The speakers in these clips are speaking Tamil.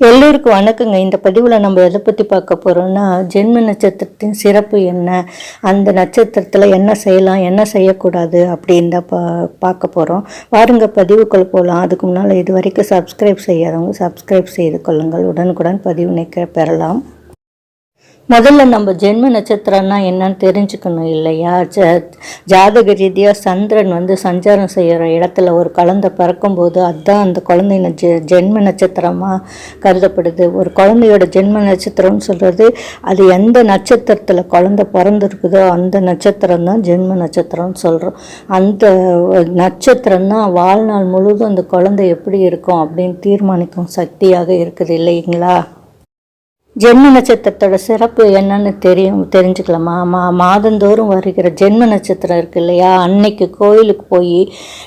எல்லோருக்கும் வணக்கங்க. இந்த பதிவில் நம்ம எதை பற்றி பார்க்க போகிறோம்னா ஜென்ம நட்சத்திரத்தின் சிறப்பு என்ன? அந்த நட்சத்திரத்தில் என்ன செய்யலாம்? என்ன செய்யக்கூடாது? அப்படின்னு தான் பா பார்க்க போகிறோம் வாருங்க பதிவுக்குள் போகலாம் அதுக்கு முன்னால் இது வரைக்கும் சப்ஸ்கிரைப் செய்யாதவங்க சப்ஸ்கிரைப் செய்து கொள்ளுங்கள். உடனுக்குடன் பதிவு நிற்க பெறலாம். முதல்ல நம்ம ஜென்ம நட்சத்திரம்னா என்னன்னு தெரிஞ்சுக்கணும் இல்லையா? ஜ ஜாதக ரீதியாக சந்திரன் வந்து சஞ்சாரம் செய்கிற இடத்துல ஒரு குழந்தை பிறக்கும்போது அதுதான் அந்த குழந்தைய ஜெ ஜென்ம நட்சத்திரமாக கருதப்படுது. ஒரு குழந்தையோட ஜென்ம நட்சத்திரம்னு சொல்கிறது அது எந்த நட்சத்திரத்தில் குழந்தை பிறந்திருக்குதோ அந்த நட்சத்திரம் தான் ஜென்ம நட்சத்திரம்னு சொல்கிறோம் அந்த நட்சத்திரம் தான் வாழ்நாள் முழுவதும் அந்த குழந்தை எப்படி இருக்கும் அப்படின்னு தீர்மானிக்கும் சக்தியாக இருக்குது இல்லைங்களா? ஜென்ம நட்சத்திரத்தோட சிறப்பு என்னன்னு தெரியும் தெரிஞ்சுக்கலாமா? மா மாதந்தோறும் வருகிற ஜென்ம நட்சத்திரம் இருக்கு இல்லையா? அன்னைக்கு கோயிலுக்கு போய்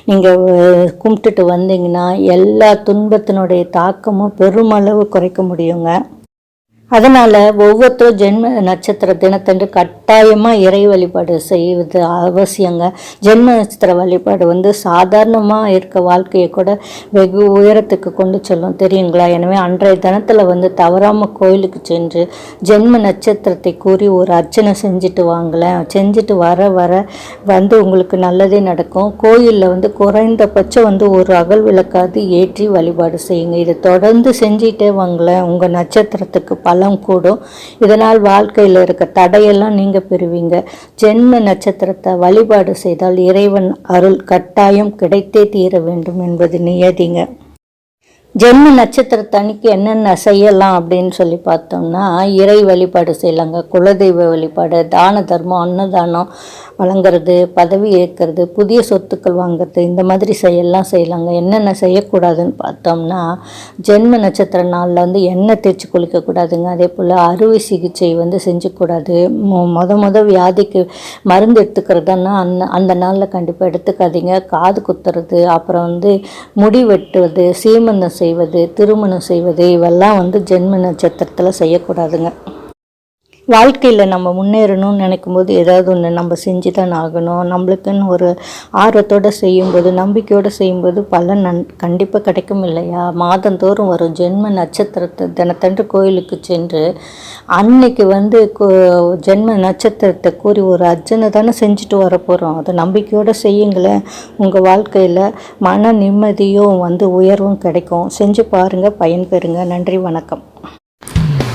நீங்கள் கும்பிட்டுட்டு வந்தீங்கன்னா எல்லா துன்பத்தினுடைய தாக்கமும் பெருமளவு குறைக்க முடியுங்க. அதனால் ஒவ்வொருத்தரும் ஜென்ம நட்சத்திர தினத்தன்று கட்டாயமாக இறை வழிபாடு செய்வது அவசியங்க. ஜென்ம நட்சத்திர வழிபாடு வந்து சாதாரணமாக இருக்க வாழ்க்கையை கூட வெகு உயரத்துக்கு கொண்டு செல்லும். தெரியுங்களா? எனவே அன்றைய தினத்தில் வந்து தவறாமல் கோயிலுக்கு சென்று ஜென்ம நட்சத்திரத்தை கூறி ஒரு அர்ச்சனை செஞ்சுட்டு வாங்கலேன் செஞ்சுட்டு வர வர வந்து உங்களுக்கு நல்லதே நடக்கும். கோயிலில் வந்து குறைந்தபட்சம் வந்து ஒரு அகல் விளக்காது ஏற்றி வழிபாடு செய்யுங்க. இதை தொடர்ந்து செஞ்சிட்டே வாங்கலை உங்கள் நட்சத்திரத்துக்கு பலம் கூடும். இதனால் வாழ்க்கையில் இருக்க தடையெல்லாம் நீங்க பெறுவீங்க. ஜென்ம நட்சத்திரத்தை வழிபாடு செய்தால் இறைவன் அருள் கட்டாயம் கிடைத்தே தீர வேண்டும் என்பது நியதிங்க. ஜென்ம நட்சத்திரத்தன்னைக்கு என்னென்ன செய்யலாம் அப்படின்னு சொல்லி பார்த்தோம்னா இறை வழிபாடு செய்யலாங்க குலதெய்வ வழிபாடு தான தர்மம் அன்னதானம் வழங்குறது பதவி ஏற்கிறது புதிய சொத்துக்கள் வாங்குறது இந்த மாதிரி செய்யலாம் செய்யலாங்க. என்னென்ன செய்யக்கூடாதுன்னு பார்த்தோம்னா ஜென்ம நட்சத்திர நாளில் வந்து எண்ணெய் தேய்ச்சி குளிக்கக்கூடாதுங்க அதே போல் அறுவை சிகிச்சை வந்து செஞ்சுக்கூடாது. மொ- மொத மொத வியாதிக்கு மருந்து எடுத்துக்கிறதுனா அந்த அந்த நாளில் கண்டிப்பாக எடுத்துக்காதீங்க. காது குத்துறது அப்புறம் வந்து முடி வெட்டுவது சீமந்தம் செய்வது திருமணம் செய்வது இவெல்லாம் வந்து ஜென்ம நட்சத்திரத்தில் செய்யக்கூடாதுங்க. வாழ்க்கையில் நம்ம முன்னேறணும்னு நினைக்கும்போது ஏதாவது ஒன்று நம்ம செஞ்சு தான் ஆகணும். நம்மளுக்குன்னு ஒரு ஆர்வத்தோடு செய்யும்போது நம்பிக்கையோடு செய்யும்போது பலன் நன் கண்டிப்பாக கிடைக்கும் இல்லையா? மாதந்தோறும் வரும் ஜென்ம நட்சத்திரத்தை தினத்தன்று கோயிலுக்கு சென்று அன்னைக்கு வந்து கோ- ஜென்ம நட்சத்திரத்தை கூறி ஒரு அர்ஜனை தானே செஞ்சுட்டு வர போகிறோம் அதை நம்பிக்கையோடு செய்யுங்களேன். உங்கள் வாழ்க்கையில் மன நிம்மதியும் வந்து உயர்வும் கிடைக்கும். செஞ்சு பாருங்கள் பயன்பெறுங்க. நன்றி வணக்கம்.